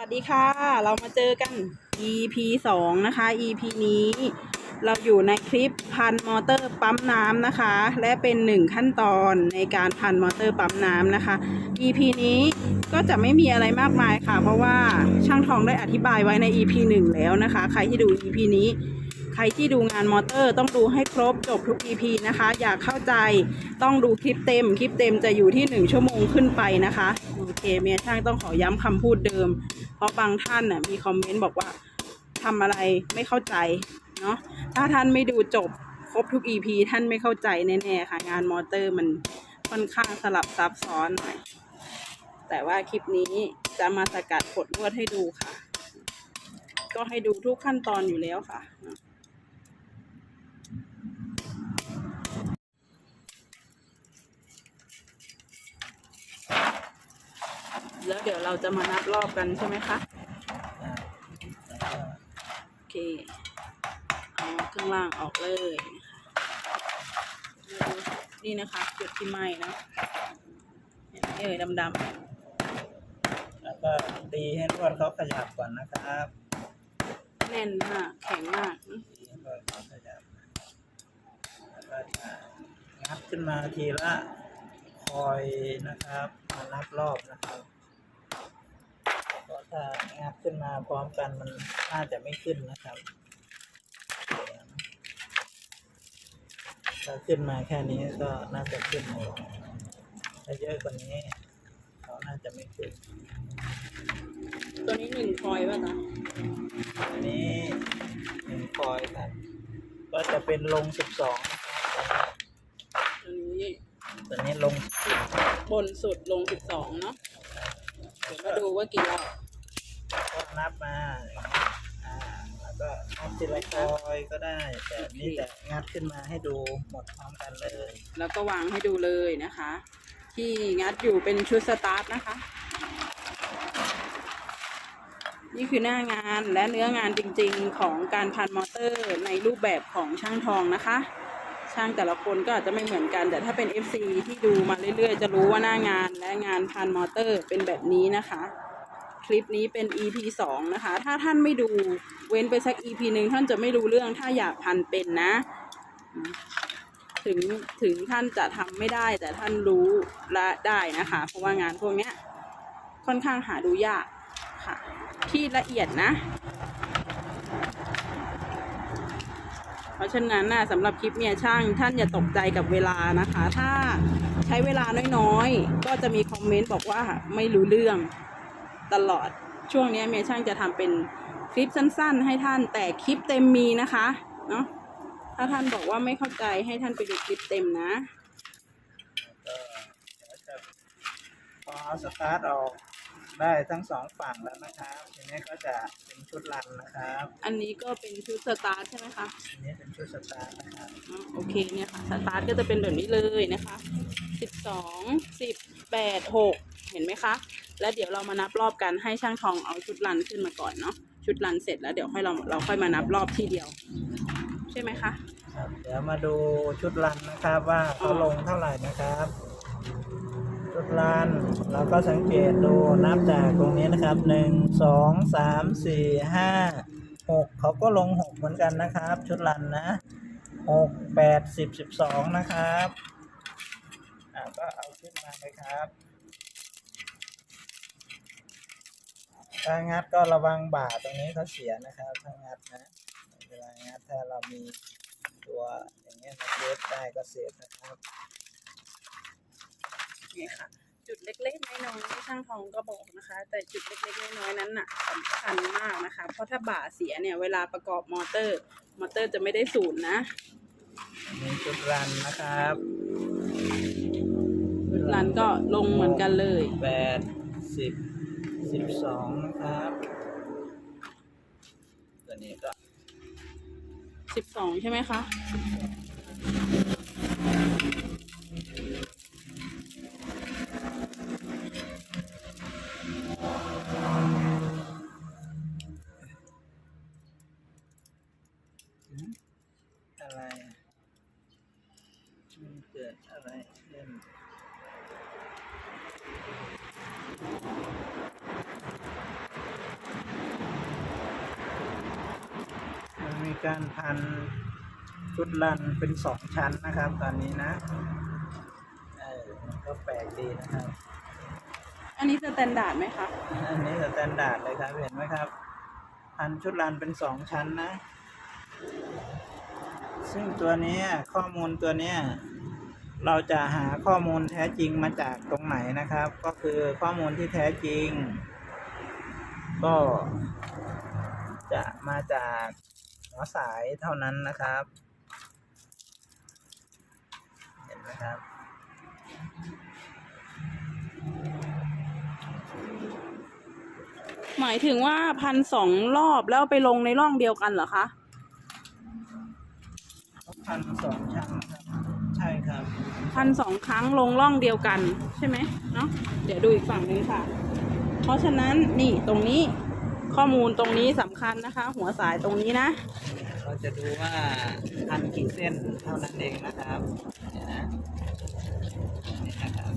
วัสดีค่ะ เรามาเจอกัน EP สองนะคะ EP นี้ เราอยู่ในคลิปพันมอเตอร์ปั๊มน้ำนะคะ และเป็นหนึ่งขั้นตอนในการพันมอเตอร์ปั๊มน้ำนะคะ EP นี้ก็จะไม่มีอะไรมากมายค่ะ เพราะว่าช่างทองได้อธิบายไว้ใน EP หนึ่งแล้วนะคะ ใครที่ดู EP นี้ รที่ดูงานมอเตอร์ต้องดูให้ครบจบทุก EP นะคะ อยากเข้าใจต้องดูคลิปเต็ม คลิปเต็มจะอยู่ที่ 1 ชั่วโมงขึ้นไปนะคะโอเคเมียช่างต้องขอย้ำคำพูดเดิม เพราะบางท่านน่ะมีคอมเมนต์บอกว่าทำอะไรไม่เข้าใจเนาะถ้าท่านไม่ดูจบครบทุก EP ท่านไม่เข้าใจแน่ๆค่ะ งานมอเตอร์มันค่อนข้างสลับซับซ้อนหน่อยแต่ว่าคลิปนี้จะมาสกัดกดลวดให้ดูค่ะ ก็ให้ดูทุกขั้นตอนอยู่แล้วค่ะ แล้วเดี๋ยวเราจะมานับรอบกันใช่ไหมคะโอเคเอาข้างล่างออกเลยนะคะนี่นะคะจุดที่ไหม้เนอะเห็นไหมเอ่ยดำแล้วก็ตีให้ลวดเขาขยับก่อนนะครับๆแน่นมากแข็งมากนะตีให้ลวดเขาขยับแล้วก็จะงัดขึ้นมาทีละคอยนะครับมานับรอบนะครับเพราะ ถ้างัดขึ้นมาพร้อมกันมันน่าจะไม่ขึ้นนะครับถ้าขึ้นมาแค่นี้ก็น่าจะขึ้นหมดถ้าเยอะกว่านี้เขาน่าจะไม่ขึ้น ตัวนี้หนึ่งพลอยป่ะจ๊ะอันนี้หนึ่งคอยครับ ก็จะเป็นลงสิบสองตัวนี้ตัวนี้ลงบนสุดลงสิบสองเนาะเดี๋ยวมาดูว่ากี่รอบก็ นับมาอ่าแล้วก็นับทีละคอยก็ได้ แต่นี่จะงัดขึ้นมาให้ดูหมดพร้อมกันเลย แล้วก็วางให้ดูเลยนะคะ ที่งัดอยู่เป็นชุดสตาร์ทนะคะ นี่คือหน้างานและเนื้องานจริงๆของการพันมอเตอร์ในรูปแบบของช่างทองนะคะช่างแต่ละคนก็อาจจะไม่เหมือนกัน แต่ถ้าเป็น FC ที่ดูมาเรื่อยๆ จะรู้ว่าหน้างานและงานพันมอเตอร์เป็นแบบนี้นะคะ ลิปนี้เป็น EP สองนะคะ ถ้าท่านไม่ดูเว้นไปสัก EP หนึ่งท่านจะไม่รู้เรื่องถ้าอยากพันเป็นนะ ถึงถึงท่านจะทำไม่ได้แต่ท่านรู้และได้นะคะ เพราะว่างานพวกนี้ค่อนข้างหาดูยากค่ะ ที่ละเอียดนะ เพราะฉะนั้นนะสำหรับคลิปเมียช่างท่านอย่าตกใจกับเวลานะคะ ถ้าใช้เวลาน้อยๆ ก็จะมีคอมเมนต์บอกว่าไม่รู้เรื่อง ตลอดช่วงนี้เมียช่างจะทำเป็นคลิปสั้น ๆ ให้ท่านแต่คลิปเต็มมีนะคะเนาะถ้าท่านบอกว่าไม่เข้าใจให้ท่านไปดูคลิปเต็มนะก็เดี๋ยวจะพอเอาสตาร์ทออกได้ทั้งสองฝั่งแล้วนะครับทีนี้ก็จะเป็นชุดรันนะครับ อันนี้ก็เป็นชุดสตาร์ทใช่ไหมคะทีนี้เป็นชุดสตาร์ทนะครับอ๋อโอเคเนี่ยค่ะสตาร์ทก็จะเป็นแบบนี้เลยนะคะสิบสองสิบแปดหกเห็นไหมคะ แล้วเดี๋ยวเรามานับรอบกันให้ช่างทองเอาชุดรันขึ้นมาก่อนเนาะชุดรันเสร็จแล้วเดี๋ยวค่อยเราเราค่อยมานับรอบทีเดียว ใช่ไหมคะครับเดี๋ยวมาดูชุดรันนะครับว่าเขาลงเท่าไหร่นะครับ ชุดรันเราก็สังเกตดูนับจากตรงนี้นะครับหนึ่งสองสามสี่ห้าหกเขาก็ลงหกเหมือนกันนะครับ ชุดรันนะหกแปดสิบสิบสองนะครับอ่าก็เอาขึ้นมาเลยครับ ถ้างัดก็ระวังบ่าตรงนี้เขาเสียนะครับถ้างัดนะเวลางัดถ้าเรามีตัวอย่างเงี้ยมาเซฟได้ก็เซฟนะครับนี่ค่ะ จุดเล็กๆน้อยๆที่ช่างทองก็บอกนะคะ แต่จุดเล็กๆน้อยๆนั้นน่ะสำคัญมากนะคะ เพราะถ้าบ่าเสียเนี่ยเวลาประกอบมอเตอร์ มอเตอร์จะไม่ได้ศูนย์นะมีจุดรันนะครับรันก็ลงเหมือนกันเลยแปดสิบ สิบสองนะครับ ตัวนี้ก็สิบสองใช่ไหมคะ อะไรมันเกิดอะไรขึ้น การพันชุดรันเป็นสองชั้นนะครับ ตอนนี้นะเออมันก็แปลกดีนะครับ อันนี้สแตนดาร์ดไหมคะ อันนี้สแตนดาร์ดเลยครับเห็นไหมครับ พันชุดรันเป็นสองชั้นนะ ซึ่งตัวเนี้ยข้อมูลตัวเนี้ยเราจะหาข้อมูลแท้จริงมาจากตรงไหนนะครับ ก็คือข้อมูลที่แท้จริง ก็จะมาจาก หัวสายเท่านั้นนะครับ เห็นไหมครับหมายถึงว่าพันสองรอบแล้วไปลงในร่องเดียวกันเหรอคะพันสองชั้นครับใช่ครับพันสองครั้งลงร่องเดียวกันใช่ไหมเนาะเดี๋ยวดูอีกฝั่งหนึงค่ะ เพราะฉะนั้นนี่ตรงนี้ ข้อมูลตรงนี้สำคัญนะคะ หัวสายตรงนี้นะ เราจะดูว่าพันกี่เส้นเท่านั้นเองนะครับเนี่ยนะนี่นะครับ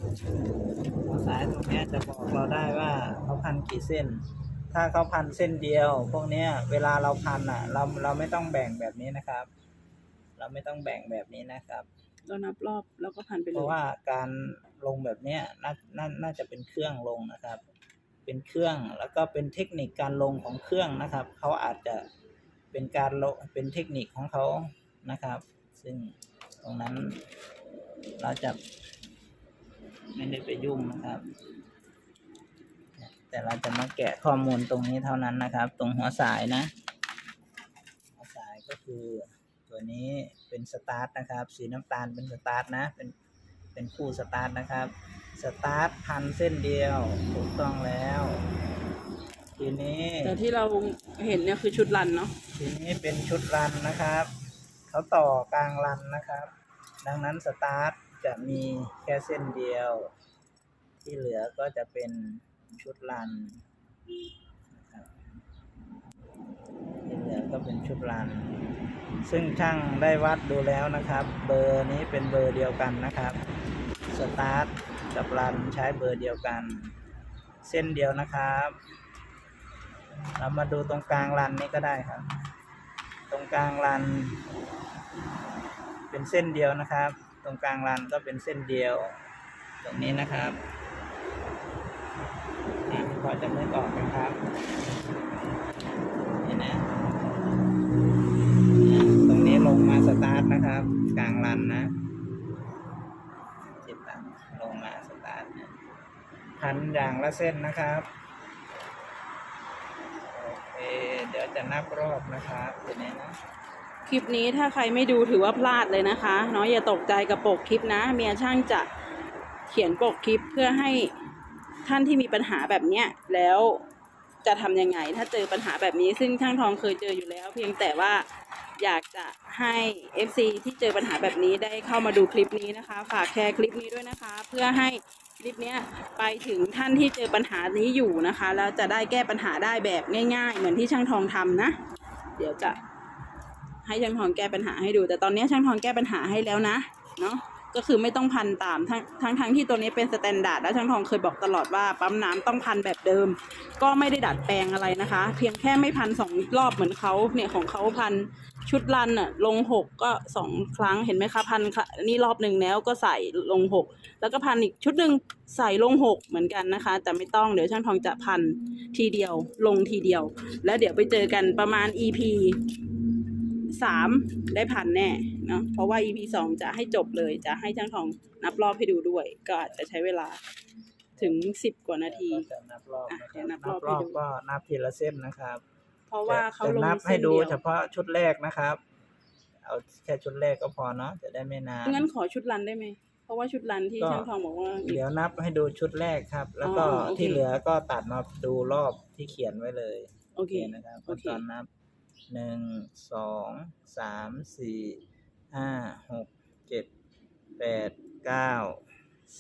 หัวสายตรงเนี้ยจะบอกเราได้ว่าเขาพันกี่เส้น ถ้าเขาพันเส้นเดียว พวกเนี้ยเวลาเราพันอะ เราเราไม่ต้องแบ่งแบบนี้นะครับ เราไม่ต้องแบ่งแบบนี้นะครับเรานับรอบแล้วก็พันไปเพเลยราะว่าการลงแบบเนี้ยน่าน่าน่าจะเป็นเครื่องลงนะครับ เป็นเครื่องแล้วก็เป็นเทคนิคการลงของเครื่องนะครับเขาอาจจะเป็นการลงเป็นเทคนิคของเขานะครับ ซึ่งตรงนั้นเราจะไม่ได้ไปยุ่งนะครับ แต่เราจะมาแกะข้อมูลตรงนี้เท่านั้นนะครับ ตรงหัวสายนะ หัวสายก็คือตัวนี้เป็นสตาร์ทนะครับ สีน้ำตาลเป็นสตาร์ทนะ เป็นเป็นคู่สตาร์ทนะครับ สตาร์ทพันเส้นเดียวถูกต้องแล้ว ทีนี้แต่ที่เราเห็นเนี่ยคือชุดรันเนาะทีนี้เป็นชุดรันนะครับ เขาต่อกลางรันนะครับ ดังนั้นสตาร์ทจะมีแค่เส้นเดียว ที่เหลือก็จะเป็นชุดรันนะครับที่เหลือก็เป็นชุดรัน ซึ่งช่างได้วัดดูแล้วนะครับ เบอร์นี้เป็นเบอร์เดียวกันนะครับ สตาร์ท กับรันใช้เบอร์เดียวกัน เส้นเดียวนะครับ เรามาดูตรงกลางรันนี้ก็ได้ครับ ตรงกลางรัน เป็นเส้นเดียวนะครับ ตรงกลางรันก็เป็นเส้นเดียว ตรงนี้นะครับอะพอจะนึกออกไหมครับนี่นะอะตรงนี้ลงมาสตาร์ทนะครับ กลางรันนะ ลงมาสตาร์ทพันอย่างละเส้นนะครับ โอเค เดี๋ยวจะนับรอบนะครับทีนี้นะ คลิปนี้ถ้าใครไม่ดูถือว่าพลาดเลยนะคะเนาะอย่าตกใจกับปกคลิปนะ เมียช่างจะเขียนปกคลิปเพื่อให้ท่านที่มีปัญหาแบบเนี้ยแล้ว จะทำยังไง ถ้าเจอปัญหาแบบนี้ ซึ่งช่างทองเคยเจออยู่แล้ว เพียงแต่ว่าอยากจะให้ FC ที่เจอปัญหาแบบนี้ได้เข้ามาดูคลิปนี้นะคะ ฝากแชร์คลิปนี้ด้วยนะคะ เพื่อให้คลิปเนี้ยไปถึงท่านที่เจอปัญหานี้อยู่นะคะ แล้วจะได้แก้ปัญหาได้แบบง่าย ๆ เหมือนที่ช่างทองทำนะ เดี๋ยวจะให้ช่างทองแก้ปัญหาให้ดู แต่ตอนนี้ช่างทองแก้ปัญหาให้แล้วนะเนาะ ก็คือไม่ต้องพันตามทั้งทั้งทั้งที่ตัวนี้เป็นสแตนดาร์ดแล้วช่างทองเคยบอกตลอดว่าปั๊มน้ำต้องพันแบบเดิม ก็ไม่ได้ดัดแปลงอะไรนะคะ เพียงแค่ไม่พันสองรอบเหมือนเขาเนี่ยของเขาพันชุดรันอะลงหกก็สองครั้งเห็นไหมคะพันค่ะนี่รอบหนึ่งแล้วก็ใส่ลงหกแล้วก็พันอีกชุดหนึ่งใส่ลงหกเหมือนกันนะคะ แต่ไม่ต้องเดี๋ยวช่างทองจะพันทีเดียวลงทีเดียว แล้วเดี๋ยวไปเจอกันประมาณ EP สามได้พันแน่เนาะเพราะว่า EP สองจะให้จบเลย จะให้ช่างทองนับรอบให้ดูด้วย ก็อาจจะใช้เวลาถึงสิบกว่านาที ก็จะนับรอบอะนะคเดี๋รัยวบนับรนัอบบรอบให้ดู ก็นับทีละเส้นนะครับเพราะว่าเขาจะลงนับเส้ให้นดูเดียวเฉพาะชุดแรกนะครับ เอาแค่ชุดแรกก็พอเนาะจะได้ไม่นาน งั้นขอชุดรันได้ไหมเพราะว่าชุดรันที่ก็ ช่างทองบอกว่า เดี๋ยวนับให้ดูชุดแรกครับ แล้วก็อ๋อโอเค ที่เหลือก็ตัดมาดูรอบที่เขียนไว้เลยโอเคนะครับโอเคตอนนับ หนึ่งสองสามสี่ห้าหกเจ็ดแปดเก้า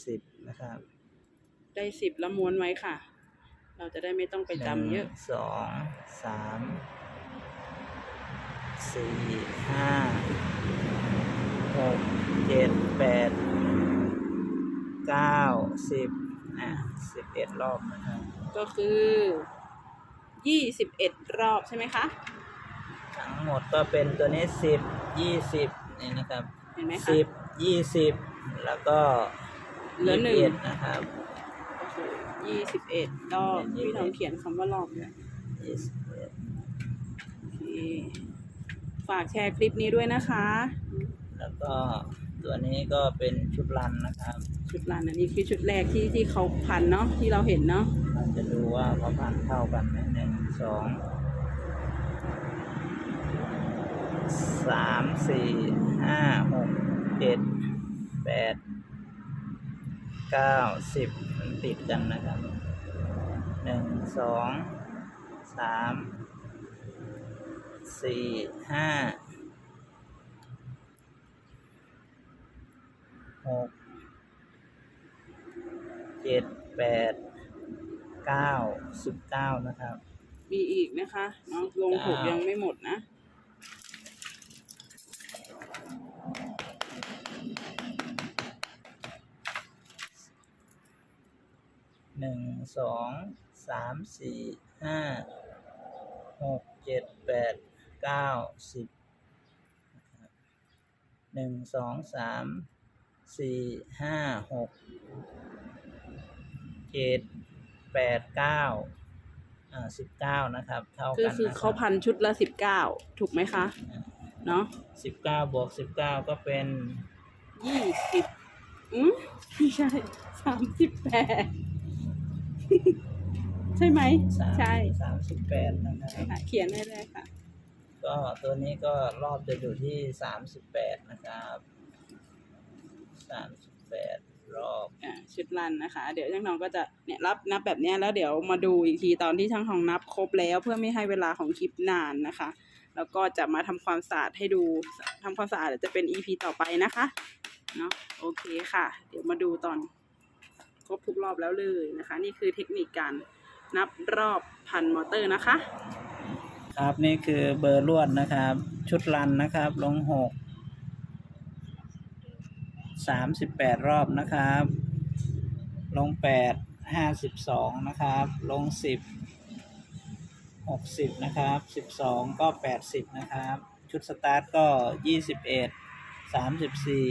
สิบนะครับ ได้สิบแล้วม้วนไว้ค่ะ เราจะได้ไม่ต้องไปจำเยอะ หนึ่งสองสามสี่ห้าหกเจ็ดแปดเก้าสิบอะสิบเอ็ดรอบนะครับ ก็คือยี่สิบเอ็ดรอบใช่ไหมคะ ทั้งหมดก็เป็นตัวนี้สิบยี่สิบนี่นะครับเห็นไหมคะสิบยี่สิบแล้วก็เหลือหนึ่งยี่สิบเอ็ดนะครับยี่สิบเอ็ดรอบพี่น้องเขียนคำว่ารอบด้วยยี่สิบเอ็ดโอเคฝากแชร์คลิปนี้ด้วยนะคะ แล้วก็ตัวนี้ก็เป็นชุดรันนะครับ ชุดรันอันนี้คือชุดแรกที่ที่เขาพันเนาะที่เราเห็นเนาะ เราจะดูว่าเขาพันเท่ากันไหมหนึ่งสอง สามสี่ห้าหกเจ็ดแปดเก้าสิบมันติดกันนะครับหนึ่งสองสามสี่ห้าหกเจ็ดแปดเก้าสิบเก้านะครับ มีอีกนะคะเนาะลงถูกยังไม่หมดนะ หนึ่งสองสามสี่ห้าหกเจ็ดแปดเก้าสิบนะครับหนึ่งสองสามสี่ห้าหกเจ็ดแปดเก้าอ่าสิบเก้านะครับ เท่าคือกันคือนะเขาพันชุดละสิบเก้าถูกไหมคะ เนาะสิบเก้าบวกสิบเก้าก็เป็นยี่สิบอืมไม่ใช่สามสิบแปด ใช่ไหมสามใช่สามสิบแปดนะครับค่ะเขียนได้เลยค่ะ ก็ตัวนี้ก็รอบจะอยู่ที่สามสิบแปดนะครับสามสิบแปดรอบอ่าชุดรันนะคะ เดี๋ยวช่างทองก็จะเนี่ยรับนับแบบเนี้ยแล้วเดี๋ยวมาดูอีกทีตอนที่ช่างทองนับครบแล้ว เพื่อไม่ให้เวลาของคลิปนานนะคะ แล้วก็จะมาทำความสะอาดให้ดูทำความสะอาดเดี๋ยวจะเป็น EP ต่อไปนะคะเนาะโอเคค่ะ เดี๋ยวมาดูตอน ครบทุกรอบแล้วเลยนะคะ นี่คือเทคนิคการนับรอบพันมอเตอร์นะคะ ครับนี่คือเบอร์ลวดนะครับ ชุดรันนะครับ ลงหกสามสิบแปดรอบนะครับ ลงแปดห้าสิบสองนะครับ ลงสิบหกสิบนะครับสิบสองก็แปดสิบนะครับ ชุดสตาร์ทก็ยี่สิบเอ็ดสามสิบสี่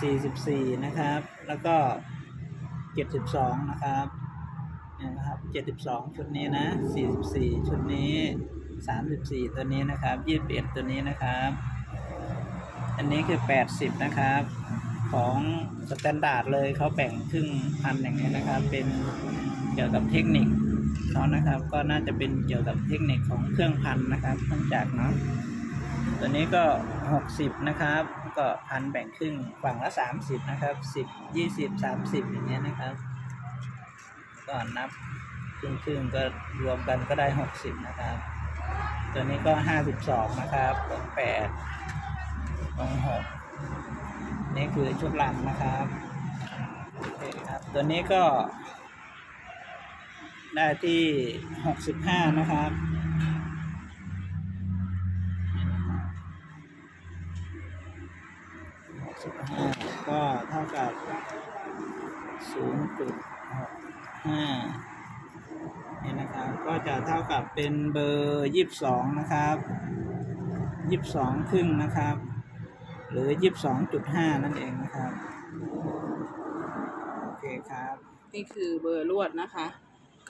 สี่สิบสี่นะครับ แล้วก็ เจ็ดสิบสองนะครับเนี่ยนะครับเจ็ดสิบสองชุดนี้นะสี่สิบสี่ชุดนี้สามสิบสี่ตัวนี้นะครับยี่สิบเอ็ดตัวนี้นะครับ อันนี้คือแปดสิบนะครับ ของสแตนดาร์ดเลยเขาแบ่งครึ่งพันอย่างนี้นะครับ เป็นเกี่ยวกับเทคนิคเขานะครับ ก็น่าจะเป็นเกี่ยวกับเทคนิคของเครื่องพันนะครับเครื่องจักรเนาะตัวนี้ก็หกสิบนะครับ ก็พันแบ่งครึ่งฝั่งละสามสิบนะครับสิบยี่สิบสามสิบอย่างเงี้ยนะครับ ก็นับครึ่งครึ่งก็รวมกันก็ได้หกสิบนะครับ ตัวนี้ก็ห้าสิบสองนะครับลงแปดลงหกนี่คือชุดลังนะครับโอเคครับ ตัวนี้ก็ได้ที่หกสิบห้านะครับหกสิบห้าก็เท่ากับ ศูนย์จุดหกห้านี่นะครับ ก็จะเท่ากับเป็นเบอร์ยี่สิบสองนะครับยี่สิบสองครึ่งนะครับ หรือยี่สิบสองจุดห้านั่นเองนะครับ โอเคครับ นี่คือเบอร์ลวดนะคะ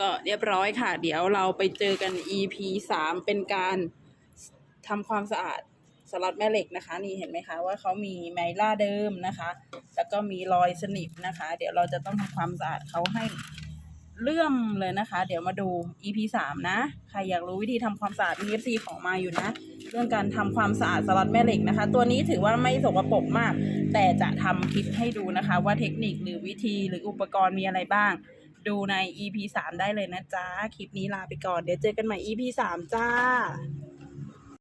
ก็เรียบร้อยค่ะ เดี๋ยวเราไปเจอกัน EP สามเป็นการทำความสะอาด สลัดแม่เหล็กนะคะ นี่เห็นไหมคะว่าเขามีไมล่าเดิมนะคะ แล้วก็มีรอยสนิมนะคะ เดี๋ยวเราจะต้องทำความสะอาดเขาให้เลื่อมเลยนะคะ เดี๋ยวมาดู EP สามนะ ใครอยากรู้วิธีทำความสะอาดมี FC ของมาอยู่นะ เรื่องการทำความสะอาดสลัดแม่เหล็กนะคะ ตัวนี้ถือว่าไม่สกปรกมาก แต่จะทำคลิปให้ดูนะคะ ว่าเทคนิคหรือวิธีหรืออุปกรณ์มีอะไรบ้าง ดูใน EP 3 ได้เลยนะจ๊ะ คลิปนี้ลาไปก่อน เดี๋ยวเจอกันใหม่ EP 3 จ้า